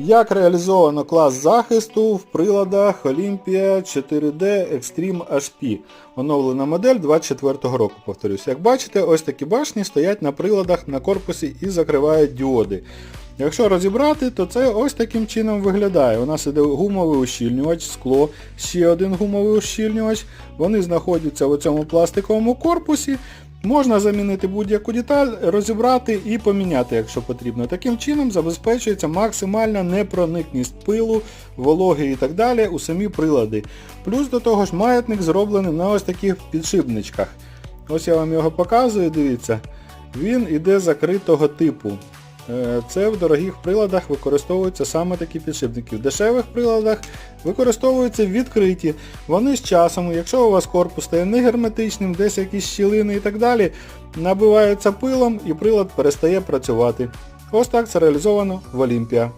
Як реалізовано клас захисту в приладах Olympia 4D Extreme HP. Оновлена модель 24 року, повторюсь. Як бачите, ось такі башні стоять на приладах на корпусі і закривають діоди. Якщо розібрати, то це ось таким чином виглядає. У нас іде гумовий ущільнювач, скло, ще один гумовий ущільнювач. Вони знаходяться в цьому пластиковому корпусі. Можна замінити будь-яку деталь, розібрати і поміняти, якщо потрібно. Таким чином забезпечується максимальна непроникність пилу, вологи і так далі у самі прилади. Плюс до того ж маятник зроблений на ось таких підшипничках. Ось я вам його показую, дивіться. Він іде закритого типу. Е, Це в дорогих приладах використовуються саме такі підшипники. В дешевих приладах використовуються відкриті. Вони з часом, якщо у вас корпус стає негерметичним, десь якісь щілини і так далі, набиваються пилом і прилад перестає працювати. Ось так це реалізовано в Олімпія.